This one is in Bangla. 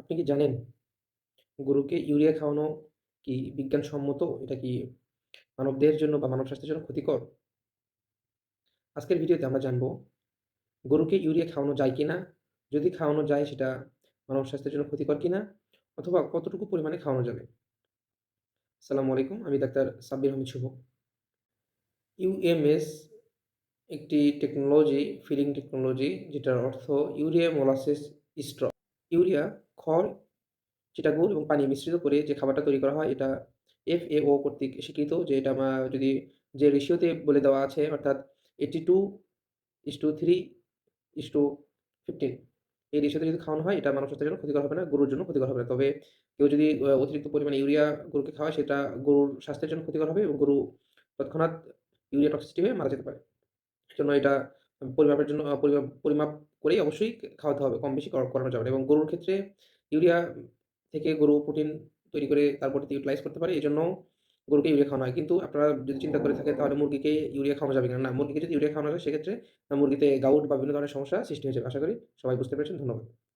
আপনি কি জানেন গরুকে ইউরিয়া খাওয়ানো কি বিজ্ঞানসম্মত? এটা কি মানবদেহের জন্য বা মানব স্বাস্থ্যের জন্য ক্ষতিকর? আজকের ভিডিওতে আমরা জানব গরুকে ইউরিয়া খাওয়ানো যায় কিনা? যদি খাওয়ানো যায় সেটা মানব স্বাস্থ্যের জন্য ক্ষতিকর কিনা? অথবা কতটুকু পরিমাণে খাওয়ানো যাবে? আসসালামু আলাইকুম। আমি ডাক্তার সাব্বির আহমেদ শুভ। ইউএমএস একটি টেকনোলজি, ফিডিং টেকনোলজি যেটার অর্থ ইউরিয়া মোলাসেস স্ট্র। ইউরিয়া, খড়, চিটাগুড় এবং পানি মিশ্রিত করে যে খাবারটা তৈরি করা হয় এটা এফএও কর্তৃক স্বীকৃত যে এটা আমা যদি যে রেশিওতে বলে দেওয়া আছে অর্থাৎ 82:3:15 এই রেশিওতে যদি খাওয়ানো হয় এটা মানব স্বাস্থ্যের জন্য ক্ষতিকর হবে না, গরুর জন্য ক্ষতিকর হবে না। তবে কেউ যদি অতিরিক্ত পরিমাণে ইউরিয়া গরুকে খাওয়ায় সেটা গরুর স্বাস্থ্যের জন্য ক্ষতিকর হবে এবং গরু তৎক্ষণাৎ ইউরিয়া টক্সিসিটি হয়ে মারা যেতে পারে। এজন্য এটা পরিমাপের জন্য পরিমাপ পরিমাপ করেই অবশ্যই খাওয়াতে হবে। কম বেশি করানো যাবে এবং গরুর ক্ষেত্রে ইউরিয়া থেকে গরু প্রোটিন তৈরি করে তারপর ইউটিলাইজ করতে পারে। এই জন্য গরুকে ইউরিয়া খাওয়ানো হয়। কিন্তু আপনারা যদি চিন্তা করে থাকেন তাহলে মুরগিকে ইউরিয়া খাওয়ানো যাবে কিনা? না, মুরগিকে যদি ইউরিয়া খাওয়ানো যায় সেক্ষেত্রে মুরগিতে গাউট বা বিভিন্ন ধরনের সমস্যা সৃষ্টি হয়ে যাবে। আশা করি সবাই বুঝতে পেরেছেন। ধন্যবাদ।